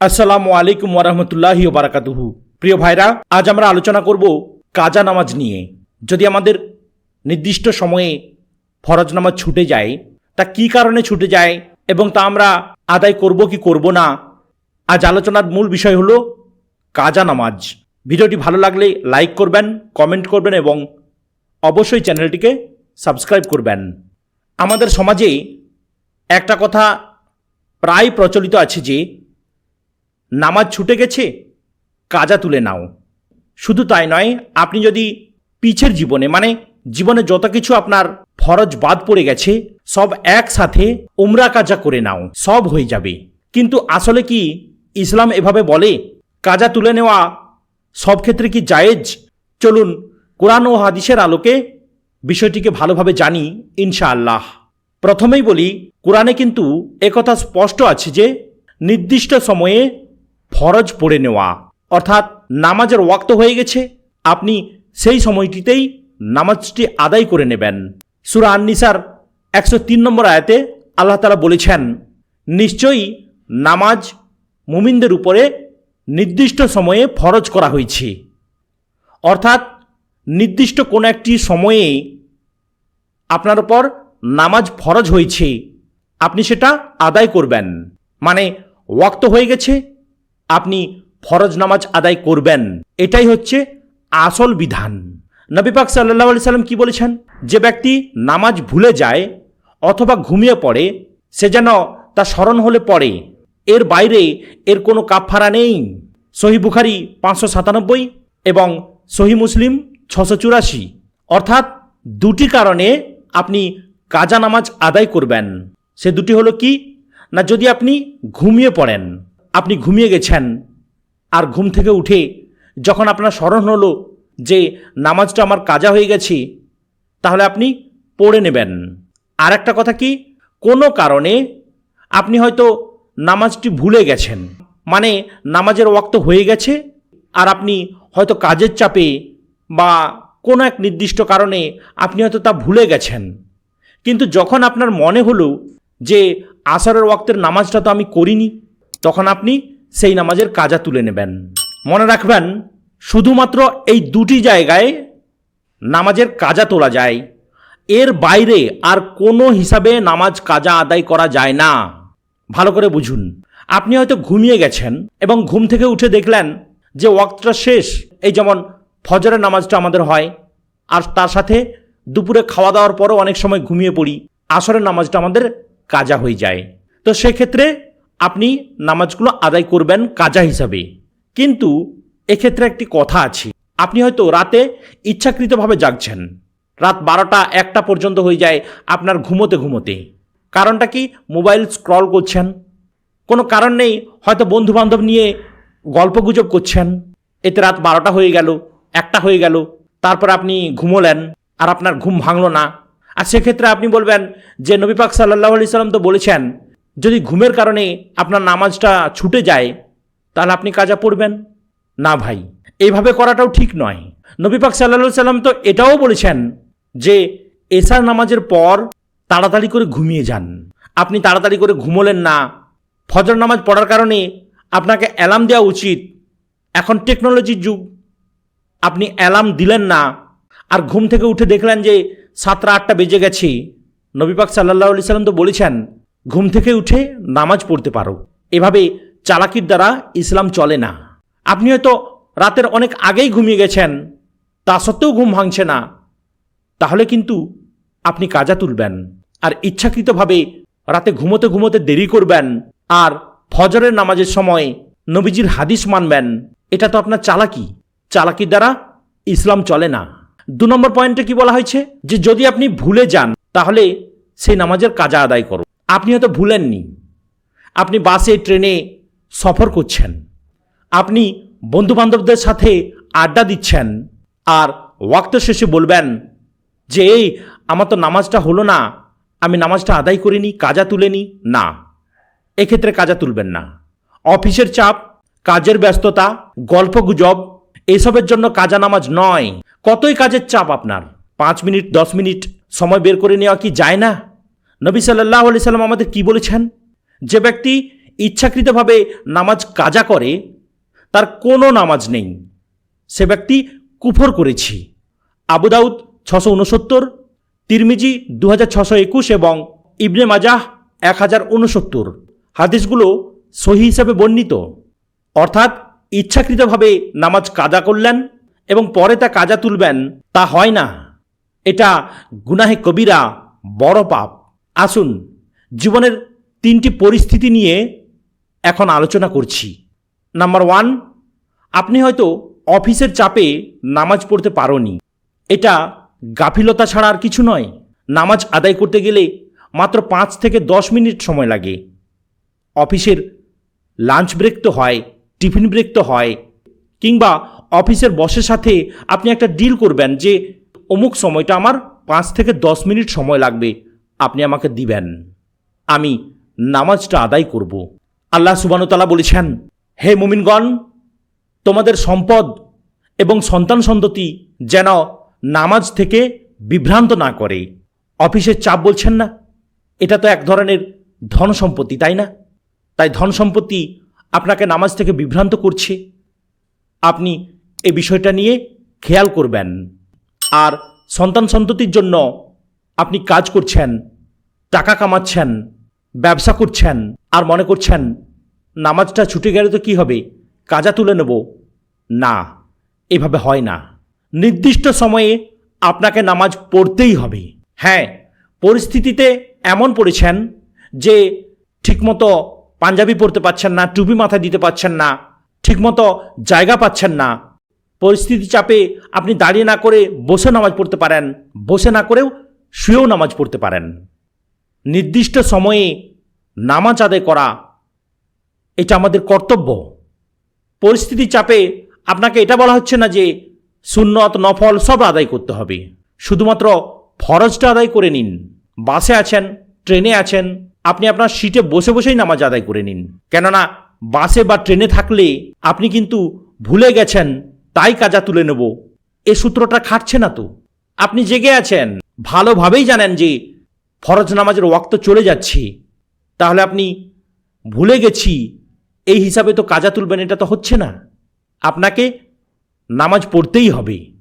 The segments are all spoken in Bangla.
আসসালামু আলাইকুম ওরহমতুল্লাহি বারাকাতুহু প্রিয় ভাইরা, আজ আমরা আলোচনা করব কাজা নামাজ নিয়ে। যদি আমাদের নির্দিষ্ট সময়ে ফরজ নামাজ ছুটে যায়, তা কি কারণে ছুটে যায় এবং তা আমরা আদায় করব কি করব না, আজ আলোচনার মূল বিষয় হলো কাজা নামাজ। ভিডিওটি ভালো লাগলে লাইক করবেন, কমেন্ট করবেন এবং অবশ্যই চ্যানেলটিকে সাবস্ক্রাইব করবেন। আমাদের সমাজে একটা কথা প্রায় প্রচলিত আছে যে নামাজ ছুটে গেছে, কাজা তুলে নাও। শুধু তাই নয়, আপনি যদি পিছের জীবনে মানে জীবনে যত কিছু আপনার ফরজ বাদ পড়ে গেছে, সব একসাথে উমরা কাজা করে নাও, সব হয়ে যাবে। কিন্তু আসলে কি ইসলাম এভাবে বলে, কাজা তুলে নেওয়া সব ক্ষেত্রে কি জায়েজ? চলুন, কোরআন ও হাদিসের আলোকে বিষয়টিকে ভালোভাবে জানি, ইনশাআল্লাহ। প্রথমেই বলি, কোরআনে কিন্তু একথা স্পষ্ট আছে যে, নির্দিষ্ট সময়ে ফরজ পড়ে নেওয়া। অর্থাৎ নামাজের ওয়াক্ত হয়ে গেছে, আপনি সেই সময়টিতেই নামাজটি আদায় করে নেবেন। সুরা আননিসার একশো তিন নম্বর আয়াতে আল্লাহ তালা বলেছেন, নিশ্চয়ই নামাজ মুমিনদের উপরে নির্দিষ্ট সময়ে ফরজ করা হয়েছে। অর্থাৎ নির্দিষ্ট কোনো একটি সময়ে আপনার উপর নামাজ ফরজ হয়েছে, আপনি সেটা আদায় করবেন। মানে ওয়াক্ত হয়ে গেছে আপনি ফরজ নামাজ আদায় করবেন। এটাই হচ্ছে আসল বিধান। নবী পাক সাল্লাহ আলি সাল্লাম কি বলেছেন? যে ব্যক্তি নামাজ ভুলে যায় অথবা ঘুমিয়ে পড়ে, সে যেন তা স্মরণ হলে পড়ে। এর বাইরে এর কোনো কাফফারা নেই। সহি বুখারি পাঁচশো সাতানব্বই এবং সহি মুসলিম ছশো চুরাশি। অর্থাৎ দুটি কারণে আপনি কাজা নামাজ আদায় করবেন। সে দুটি হলো কি? না যদি আপনি ঘুমিয়ে পড়েন। আপনি ঘুমিয়ে গেছেন আর ঘুম থেকে উঠে যখন আপনার স্মরণ হলো যে নামাজটা আমার কাজা হয়ে গেছে, তাহলে আপনি পড়ে নেবেন। আর একটা কথা কি? কোনো কারণে আপনি হয়তো নামাজটি ভুলে গেছেন। মানে নামাজের ওয়াক্ত হয়ে গেছে আর আপনি হয়তো কাজের চাপে বা কোনো এক নির্দিষ্ট কারণে আপনি হয়তো তা ভুলে গেছেন। কিন্তু যখন আপনার মনে হলো যে আসরের ওয়াক্তের নামাজটা তো আমি করিনি তখন আপনি সেই নামাজের কাজা তুলে নেবেন। মনে রাখবেন, শুধুমাত্র এই দুটি জায়গায় নামাজের কাজা তোলা যায়। এর বাইরে আর কোনো হিসাবে নামাজ কাজা আদায় করা যায় না। ভালো করে বুঝুন। আপনি হয়তো ঘুমিয়ে গেছেন এবং ঘুম থেকে উঠে দেখলেন যে ওয়াক্তটা শেষ। এই যেমন ফজরের নামাজটা আমাদের হয়, আর তার সাথে দুপুরে খাওয়া দাওয়ার পরও অনেক সময় ঘুমিয়ে পড়ি। আসরের নামাজটা আমাদের কাজা হয়ে যায়। তো সেক্ষেত্রে আপনি নামাজগুলো আদায় করবেন কাজা হিসাবে। কিন্তু এক্ষেত্রে একটি কথা আছে। আপনি হয়তো রাতে ইচ্ছাকৃতভাবে জাগছেন। রাত বারোটা একটা পর্যন্ত হয়ে যায় আপনার ঘুমোতে ঘুমোতে। কারণটা কি? মোবাইল স্ক্রল করছেন। কোনো কারণ নেই, হয়তো বন্ধু বান্ধব নিয়ে গল্পগুজব করছেন। এতে রাত বারোটা হয়ে গেল, একটা হয়ে গেল, তারপর আপনি ঘুমোলেন আর আপনার ঘুম ভাঙল না। আর সেক্ষেত্রে আপনি বলবেন যে নবী পাক সাল্লাহ আলি সাল্লাম তো বলেছেন যদি ঘুমের কারণে আপনার নামাজটা ছুটে যায়, তাহলে আপনি কাজা পড়বেন? না ভাই। এইভাবে করাটাও ঠিক নয়। নবী পাক সাল্লা সাল্লাম তো এটাও বলেছেন যে এশার নামাজের পর তাড়াতাড়ি করে ঘুমিয়ে যান। আপনি তাড়াতাড়ি করে ঘুমোলেন না। ফজর নামাজ পড়ার কারণে আপনাকে অ্যালার্ম দেওয়া উচিত। এখন টেকনোলজির যুগ। আপনি অ্যালার্ম দিলেন না। আর ঘুম থেকে উঠে দেখলেন যে, সাতটা আটটা বেজে গেছে। নবীপাক সাল্লাহ আলি সাল্লাম তো বলেছেন ঘুম থেকে উঠে নামাজ পড়তে পারো। এভাবে চালাকির দ্বারা ইসলাম চলে না। আপনি হয়তো রাতের অনেক আগেই ঘুমিয়ে গেছেন, তা সত্ত্বেও ঘুম ভাঙছে না। তাহলে কিন্তু আপনি কাজা তুলবেন আর ইচ্ছাকৃতভাবে রাতে ঘুমোতে ঘুমোতে দেরি করবেন আর ফজরের নামাজের সময় নবীজির হাদিস মানবেন। এটা তো আপনার চালাকি। চালাকির দ্বারা ইসলাম চলে না। দু নম্বর পয়েন্টে কি বলা হয়েছে? যে যদি আপনি ভুলে যান, তাহলে সেই নামাজের কাজা আদায় করো। আপনি হয়তো ভুলেননি। আপনি বাসে, ট্রেনে সফর করছেন। আপনি বন্ধুবান্ধবদের সাথে আড্ডা দিচ্ছেন। আর ওয়াক্ত শেষে বলবেন যে, এই, আমার তো নামাজটা হলো না। আমি নামাজটা আদায় করিনি, কাজা তুলেনি। না। এক্ষেত্রে কাজা তুলবেন না। অফিসের চাপ, কাজের ব্যস্ততা গল্প গুজব এসবের জন্য কাজা নামাজ নয়। কতই কাজের চাপ আপনার? পাঁচ মিনিট, দশ মিনিট সময় বের করে নেওয়া কি যায় না? নবী সাল্লাহ আলি সাল্লাম আমাদের কি বলেছেন? যে ব্যক্তি ইচ্ছাকৃতভাবে নামাজ কাজা করে, তার কোনো নামাজ নেই। সে ব্যক্তি কুফর করেছি। আবু দাউদ ছশো উনসত্তর তিরমিজি দু হাজার ছশো একুশ এবং ইবনে মাজাহ এক হাজার উনসত্তর হাদিসগুলো সহি হিসাবে বর্ণিত। অর্থাৎ ইচ্ছাকৃতভাবে নামাজ কাজা করলেন এবং পরে তা কাজা তুলবেন, তা হয় না। এটা গুনাহে কবিরা, বড় পাপ। আসুন, জীবনের তিনটি পরিস্থিতি নিয়ে এখন আলোচনা করছি। নাম্বার ওয়ান, আপনি হয়তো অফিসের চাপে নামাজ পড়তে পারোনি। এটা গাফিলতা ছাড়া আর কিছু নয়। নামাজ আদায় করতে গেলে মাত্র পাঁচ থেকে দশ মিনিট সময় লাগে। অফিসের লাঞ্চ ব্রেক তো হয়, টিফিন ব্রেক তো হয়, কিংবা অফিসের বসের সাথে আপনি একটা ডিল করবেন যে অমুক সময়টা আমার পাঁচ থেকে দশ মিনিট সময় লাগবে। আপনি আমাকে দিবেন। আমি নামাজটা আদায় করব। আল্লাহ সুবানতালা বলেছেন, হে মুমিনগণ, তোমাদের সম্পদ এবং সন্তান সন্ততি যেন নামাজ থেকে বিভ্রান্ত না করে। অফিসের চাপ বলছেন না, এটা তো এক ধরনের ধন সম্পত্তি, তাই না? তাই ধন সম্পত্তি আপনাকে নামাজ থেকে বিভ্রান্ত করছে। আপনি এ বিষয়টা নিয়ে খেয়াল করবেন। আর সন্তান সন্ততির জন্য আপনি কাজ করছেন, টাকা কামাচ্ছেন, ব্যবসা করছেন আর মনে করছেন, নামাজটা ছুটে গেলে তো কি হবে? কাজা তুলে নেব। না, এভাবে হয় না। নির্দিষ্ট সময়ে আপনাকে নামাজ পড়তেই হবে। হ্যাঁ পরিস্থিতিতে এমন পড়েছেন যে ঠিকমতো পাঞ্জাবি পরতে পারছেন না, টুপি মাথায় দিতে পারছেন না, ঠিকমতো জায়গা পাচ্ছেন না। পরিস্থিতি চাপে আপনি দাঁড়িয়ে না করে বসে নামাজ পড়তে পারেন। বসে না করেও শুয়েও নামাজ পড়তে পারেন। নির্দিষ্ট সময়ে নামাজ আদায় করা, এটা আমাদের কর্তব্য। পরিস্থিতি চাপে আপনাকে এটা বলা হচ্ছে না যে সুন্নত, নফল সব আদায় করতে হবে। শুধুমাত্র ফরজটা আদায় করে নিন। বাসে আছেন, ট্রেনে আছেন, আপনি আপনার সিটে বসে বসেই নামাজ আদায় করে নিন। কেননা বাসে বা ট্রেনে থাকলে আপনি কিন্তু ভুলে গেছেন, তাই কাজা তুলে নেব। এ সূত্রটা খাটছে না তো। আপনি জেগে আছেন। ভালোভাবেই জানেন যে ফরজ নামাজের ওয়াক্ত চলে যাচ্ছে। তাহলে আপনি ভুলে গেছি, এই হিসাবে তো কাজা তুলবেন, এটা তো হচ্ছে না। আপনাকে নামাজ পড়তেই হবে।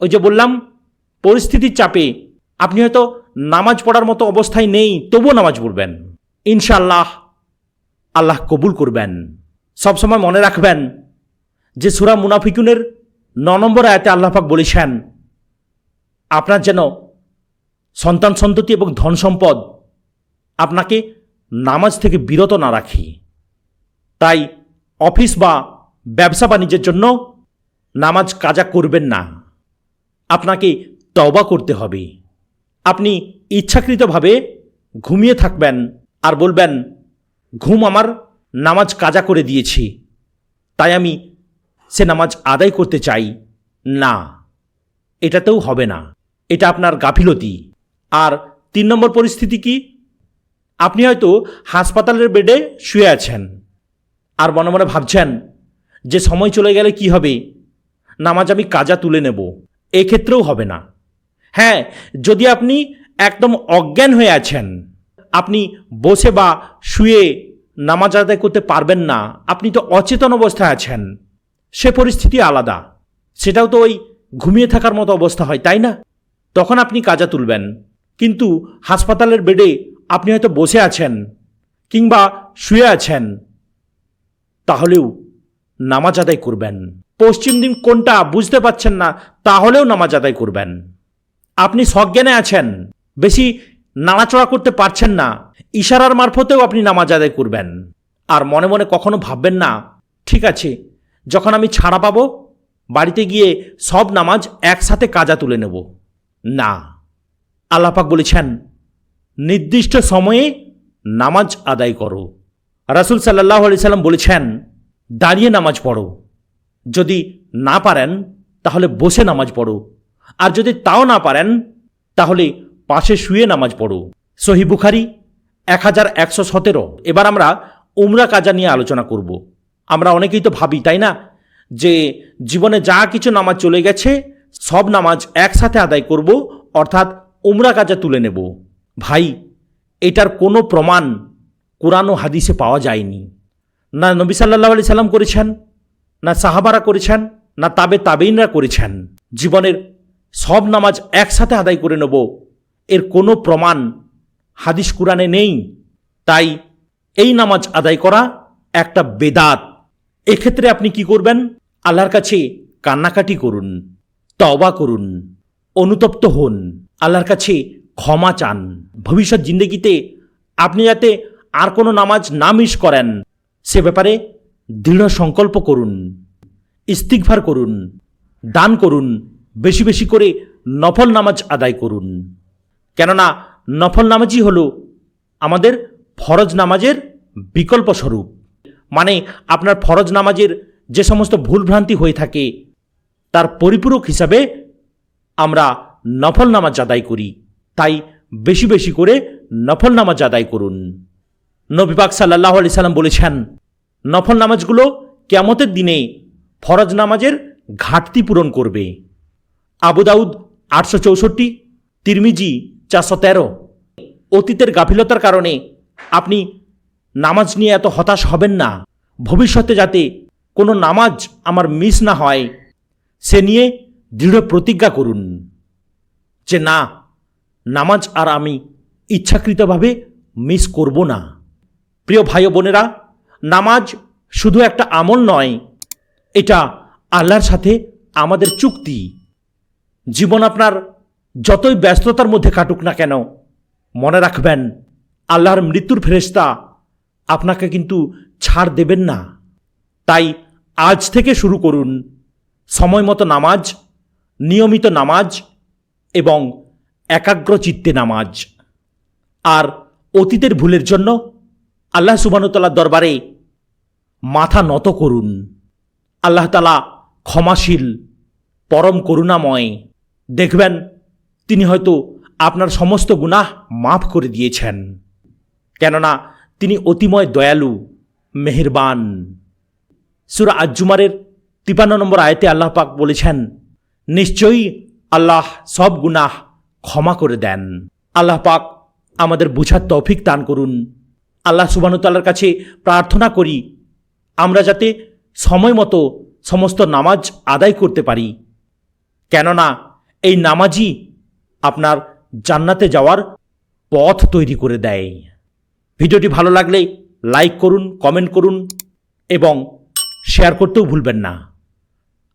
ওই যে বললাম, পরিস্থিতির চাপে আপনি হয়তো নামাজ পড়ার মতো অবস্থায় নেই, তবুও নামাজ পড়বেন। ইনশাল্লাহ আল্লাহ কবুল করবেন। সবসময় মনে রাখবেন যে সুরা মুনাফিকুনের ন নম্বর আয়াতে আল্লাহাক বলেছেন আপনার যেন সন্তান সন্ততি এবং ধন সম্পদ আপনাকে নামাজ থেকে বিরত না রাখি। তাই অফিস বা ব্যবসা বাণিজ্যের জন্য নামাজ কাজা করবেন না। আপনাকে তওবা করতে হবে। আপনি ইচ্ছাকৃতভাবে ঘুমিয়ে থাকবেন আর বলবেন, ঘুম আমার নামাজ কাজা করে দিয়েছি। তাই আমি সে নামাজ আদায় করতে চাই। না, এটাতেও হবে না। এটা আপনার গাফিলতি। আর তিন নম্বর পরিস্থিতি কি? আপনি হয়তো হাসপাতালের বেডে শুয়ে আছেন আর মনে মনে ভাবছেন যে সময় চলে গেলে কি হবে? নামাজ আমি কাজা তুলে নেব। এক্ষেত্রেও হবে না। হ্যাঁ যদি আপনি একদম অজ্ঞান হয়ে আছেন, আপনি বসে বা শুয়ে নামাজ আদায় করতে পারবেন না, আপনি তো অচেতন অবস্থায় আছেন, সে পরিস্থিতি আলাদা। সেটাও তো ওই ঘুমিয়ে থাকার মতো অবস্থা হয়, তাই না? তখন আপনি কাজা তুলবেন। কিন্তু হাসপাতালের বেডে আপনি হয়তো বসে আছেন কিংবা শুয়ে আছেন। তাহলেও নামাজ আদায় করবেন। পশ্চিম দিন কোনটা বুঝতে পাচ্ছেন না, তাহলেও নামাজ আদায় করবেন। আপনি সজ্ঞানে আছেন, বেশি নাড়াচড়া করতে পারছেন না, ইশারার মারফতেও আপনি নামাজ আদায় করবেন। আর মনে মনে কখনো ভাববেন না, ঠিক আছে, যখন আমি ছাড়া পাবো, বাড়িতে গিয়ে সব নামাজ একসাথে কাজা তুলে নেব। না। আল্লাপাক বলেছেন, নির্দিষ্ট সময়ে নামাজ আদায় করো। রাসুল সাল্লাহ আলি সাল্লাম বলেছেন, দাঁড়িয়ে নামাজ পড়ো। যদি না পারেন, তাহলে বসে নামাজ পড়ো। আর যদি তাও না পারেন, তাহলে পাশে শুয়ে নামাজ পড়ো। সহি বুখারি এক হাজার একশো সতেরো। এবার আমরা উমরা কাজা নিয়ে আলোচনা করব। আমরা অনেকেই তো ভাবি, তাই না? যে জীবনে যা কিছু নামাজ চলে গেছে সব নামাজ একসাথে আদায় করব, অর্থাৎ উমরা কাজা তুলে নেব। ভাই, এটার কোনো প্রমাণ কোরআন ও হাদিসে পাওয়া যায়নি। না নবী সাল্লাহ আলি সাল্লাম করেছেন, না সাহাবারা করেছেন, না তাবে তাবেইনরা করেছেন। জীবনের সব নামাজ একসাথে আদায় করে নেব, এর কোনো প্রমাণ হাদিস কোরআনে নেই। তাই এই নামাজ আদায় করা একটা বেদাত। এক্ষেত্রে আপনি কি করবেন? আল্লাহর কাছে কান্নাকাটি করুন। তওবা করুন, অনুতপ্ত হন, আল্লাহর কাছে ক্ষমা চান। ভবিষ্যৎ জিন্দগিতে আপনি যাতে আর কোনো নামাজ না মিস করেন, সে ব্যাপারে দৃঢ় সংকল্প করুন ইস্তিকভার করুন, দান করুন, বেশি বেশি করে নফল নামাজ আদায় করুন। কেননা নফল নামাজই হলো আমাদের ফরজ নামাজের বিকল্প স্বরূপ মানে আপনার ফরজ নামাজের যে সমস্ত ভুলভ্রান্তি হয়ে থাকে তার পরিপূরক হিসাবে আমরা নফল নামাজ আদায় করি। তাই বেশি বেশি করে নফল নামাজ আদায় করুন নবিবাক সাল্লাহ আলি সাল্লাম বলেছেন, নফল নামাজগুলো কেমতের দিনে ফরজ নামাজের ঘাটতি পূরণ করবে। আবু দাউদ আটশো চৌষট্টি, তিরমিজি চারশো তেরো। অতীতের গাফিলতার কারণে আপনি নামাজ নিয়ে এত হতাশ হবেন না। ভবিষ্যতে যাতে কোনো নামাজ আমার মিস না হয় সে নিয়ে দৃঢ় প্রতিজ্ঞা করুন যে না, নামাজ আর আমি ইচ্ছাকৃতভাবে মিস করব না। প্রিয় ভাই বোনেরা, নামাজ শুধু একটা আমল নয়, এটা আল্লাহর সাথে আমাদের চুক্তি। জীবন আপনার যতই ব্যস্ততার মধ্যে কাটুক না কেন, মনে রাখবেন, আল্লাহর মৃত্যুর ফেরেস্তা আপনাকে কিন্তু ছাড় দেবেন না। তাই আজ থেকে শুরু করুন। সময় মতো নামাজ, নিয়মিত নামাজ এবং একাগ্র চিত্তে নামাজ। আর অতীতের ভুলের জন্য আল্লাহ সুবানুতলার দরবারে মাথা নত করুন। আল্লাহ তালা ক্ষমাশীল, পরম করুণাময়। দেখবেন তিনি হয়তো আপনার সমস্ত গুনাহ মাফ করে দিয়েছেন। কেননা তিনি অতিময় দয়ালু, মেহেরবান। সুরা আজ্জুমারের তিপান্ন নম্বর আয়তে আল্লাহ পাক বলেছেন, নিশ্চয়ই আল্লাহ সব গুনাহ ক্ষমা করে দেন। আল্লাহ পাক আমাদের বুঝার তৌফিক দান করুন। আল্লাহ সুবানুতাল্লার কাছে প্রার্থনা করি, আমরা যাতে সময় মতো সমস্ত নামাজ আদায় করতে পারি। কেননা এই নামাজই আপনার জান্নাতে যাওয়ার পথ তৈরি করে দেয়। ভিডিওটি ভালো লাগলে লাইক করুন, কমেন্ট করুন এবং শেয়ার করতেও ভুলবেন না।